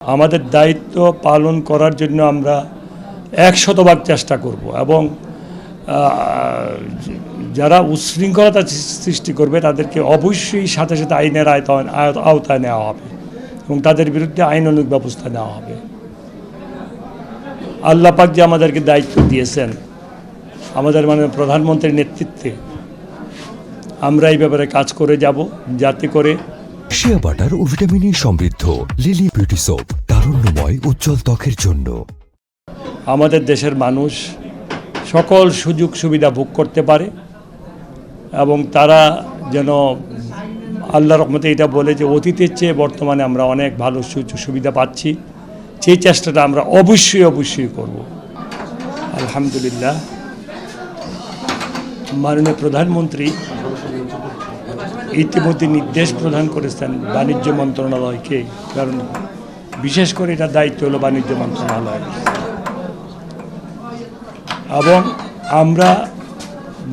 আমাদের দায়িত্ব পালন করার জন্য আমরা এক শতভাগ চেষ্টা করব এবং যারা উচ্ছৃঙ্খলতা সৃষ্টি করবে তাদেরকে অবশ্যই সাথে সাথে আইনের আয়তায় আয়ত- আওতায় নেওয়া হবে এবং তাদের বিরুদ্ধে আইনানুগ ব্যবস্থা নেওয়া হবে। আল্লাপাক যে আমাদেরকে দায়িত্ব দিয়েছেন, আমাদের মানে প্রধানমন্ত্রীর নেতৃত্বে, আমরা এই ব্যাপারে কাজ করে যাব, যাতে করে শিয়া বাটার ও ভিটামিনে সমৃদ্ধ লিলি বিউটি সোপ তারুণ্যময়, উজ্জ্বল ত্বকের জন্য। আমাদের দেশের মানুষ সকল সুযোগ সুবিধা ভোগ করতে পারে এবং তারা যেন আল্লাহ রহমতে এটা বলে যে অতীতের চেয়ে বর্তমানে আমরা অনেক ভালো সুযোগ সুবিধা পাচ্ছি। সেই চেষ্টাটা আমরা অবশ্যই অবশ্যই করব। আলহামদুলিল্লাহ। মাননীয় প্রধানমন্ত্রী ইতিমধ্যে নির্দেশ প্রদান করেছেন বাণিজ্য মন্ত্রণালয়কে, কারণ বিশেষ করে এটা দায়িত্ব হলো বাণিজ্য মন্ত্রণালয়। এবং আমরা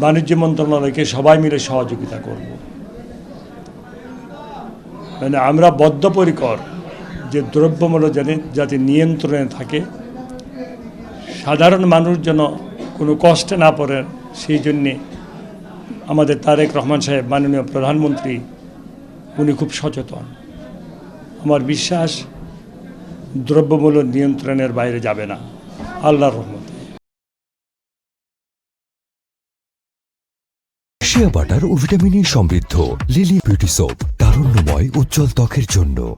বাণিজ্য মন্ত্রণালয়কে সবাই মিলে সহযোগিতা করব। মানে আমরা বদ্ধপরিকর যে দ্রব্যমূল্য জানে, যাতে নিয়ন্ত্রণে থাকে, সাধারণ মানুষ যেন কোনো কষ্টে না পড়ে, সেই জন্যে আমাদের তারেক রহমান সাহেব, মাননীয় প্রধানমন্ত্রী, উনি খুব সচেতন। আমার বিশ্বাস, দ্রব্যমূল্য নিয়ন্ত্রণের বাইরে যাবে না। আল্লাহর রহমতে। বাটার ও ভিটামিনে সমৃদ্ধ লিলি বিউটি সোপ, তারুণ্যময়, উজ্জ্বল ত্বকের জন্য।